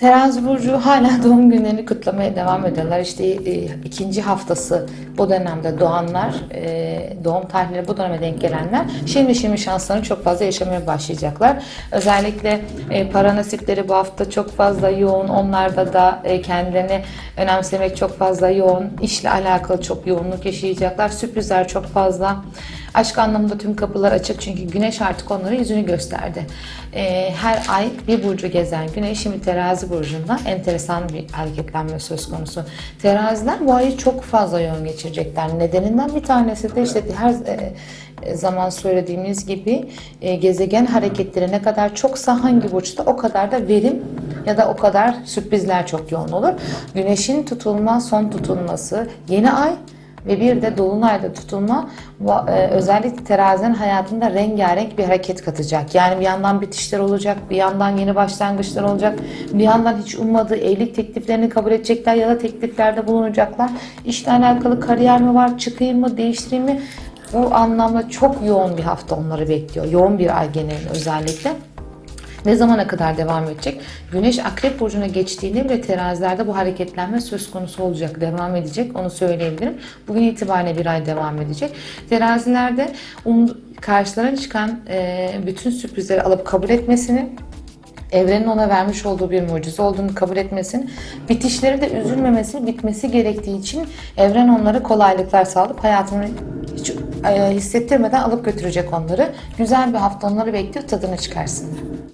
Terazi Burcu hala doğum günlerini kutlamaya devam ediyorlar. İşte e, ikinci haftası bu dönemde doğanlar, e, doğum tarihleri bu döneme denk gelenler şimdi şimdi şanslarını çok fazla yaşamaya başlayacaklar. Özellikle e, para nasipleri bu hafta çok fazla yoğun. Onlarda da e, kendilerini önemsemek çok fazla yoğun. İşle alakalı çok yoğunluk yaşayacaklar. Sürprizler çok fazla. Aşk anlamında tüm kapılar açık çünkü güneş artık onlara yüzünü gösterdi. Ee, her ay bir burcu gezen güneş şimdi terazi burcunda enteresan bir hareketlenme söz konusu. Teraziler bu ayı çok fazla yoğun geçirecekler. Nedeninden bir tanesi de işte her e, zaman söylediğimiz gibi e, gezegen hareketleri ne kadar çoksa hangi burçta o kadar da verim ya da o kadar sürprizler çok yoğun olur. Güneşin tutulma, son tutulması, yeni ay ve bir de dolunayda tutulma e, özellikle terazinin hayatında rengarenk bir hareket katacak. Yani bir yandan bitişler olacak, bir yandan yeni başlangıçlar olacak, bir yandan hiç ummadığı evlilik tekliflerini kabul edecekler ya da tekliflerde bulunacaklar. İşle alakalı kariyer mi var, çıkayım mı, değiştireyim mi? Bu anlamda çok yoğun bir hafta onları bekliyor. Yoğun bir ay özellikle. Ne zamana kadar devam edecek? Güneş Akrep Burcu'na geçtiğinde bile terazilerde bu hareketlenme söz konusu olacak, devam edecek. Onu söyleyebilirim. Bugün itibariyle bir ay devam edecek. Terazilerde um, karşılarına çıkan e, bütün sürprizleri alıp kabul etmesini, evrenin ona vermiş olduğu bir mucize olduğunu kabul etmesini, bitişleri de üzülmemesi, bitmesi gerektiği için evren onlara kolaylıklar sağlayıp hayatını hiç e, hissettirmeden alıp götürecek onları. Güzel bir hafta onları bekliyor, tadını çıkarsınlar.